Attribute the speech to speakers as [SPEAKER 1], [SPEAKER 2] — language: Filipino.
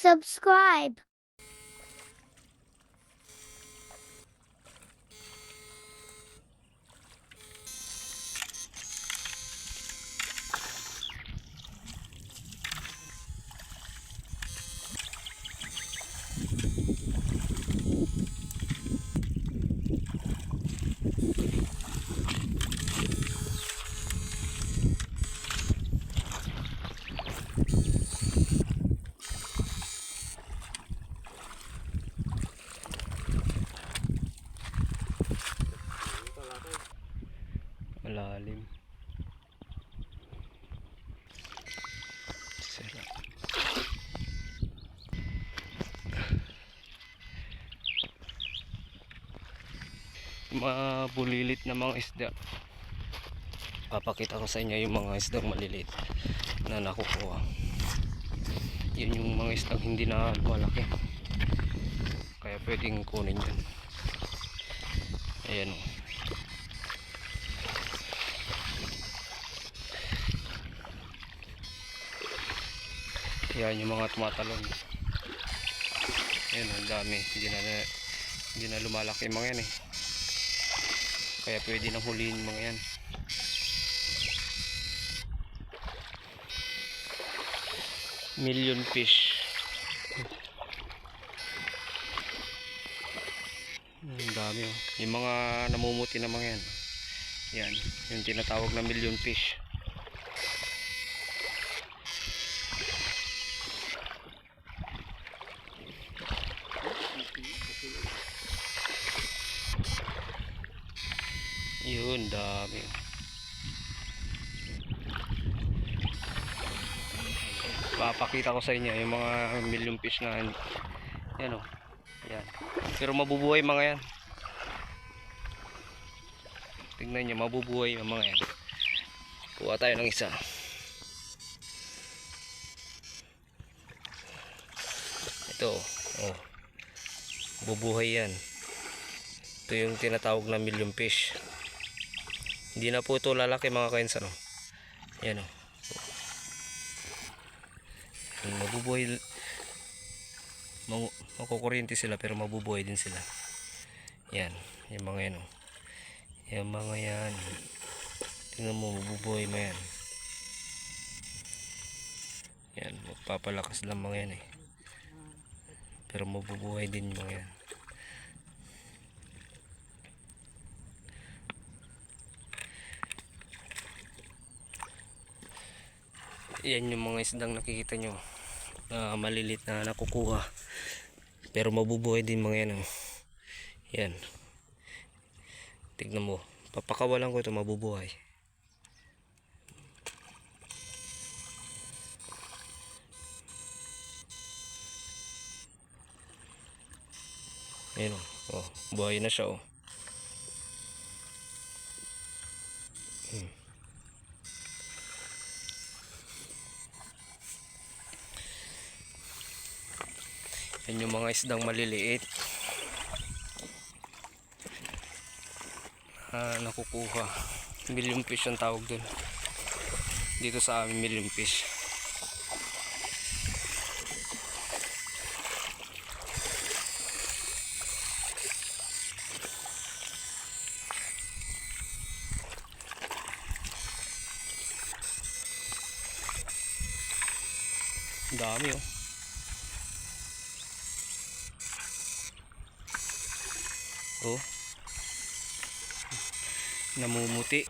[SPEAKER 1] subscribe.
[SPEAKER 2] Malalim. Sarap. Mga bulilit na mga isda. Papakita ko sa inyo yung mga isdang maliliit na nakukuha. Yun yung mga isdang hindi na malaki. Kaya pwedeng kunin yun. Ayan o. Yan yung mga tumatalon. Ayan, ang dami. Hindi na, hindi na lumalaki mga yan eh. Kaya pwede nang huliin mga yan. Million fish. Ang dami oh. Yung mga namumuti na mga yan. Yan, yung tinatawag na million fish. Yun, dami. Papakita ko sa inyo yung mga million fish na yan o. Yan. Pero mabubuhay mga yan. Tingnan nyo, mabubuhay yung mga yan. Kuha tayo ng isa. Ito, oh. Bubuhay yan. Ito yung tinatawag na million fish. Hindi na po ito lalaki mga kains ano. Yan o. Yung Mabubuhay makukuryente sila pero mabubuhay din sila. Yan, yung mga yan o. Yung mga yan. Tingnan mo, mabubuhay mo yan. Yan, magpapalakas lang mga yan eh. Pero mabubuhay din mga yan. Yan yung mga isdang nakikita nyo na malilit na nakukuha pero mabubuhay din mga yan oh. yan tignan mo papakawalan ko ito mabubuhay yan oh. oh buhay na siya oh Yan yung mga isdang maliliit. Ah, nakukuha. Million fish ang tawag dun. Dito sa amin million fish. Dami oh. Oh. Namumuti.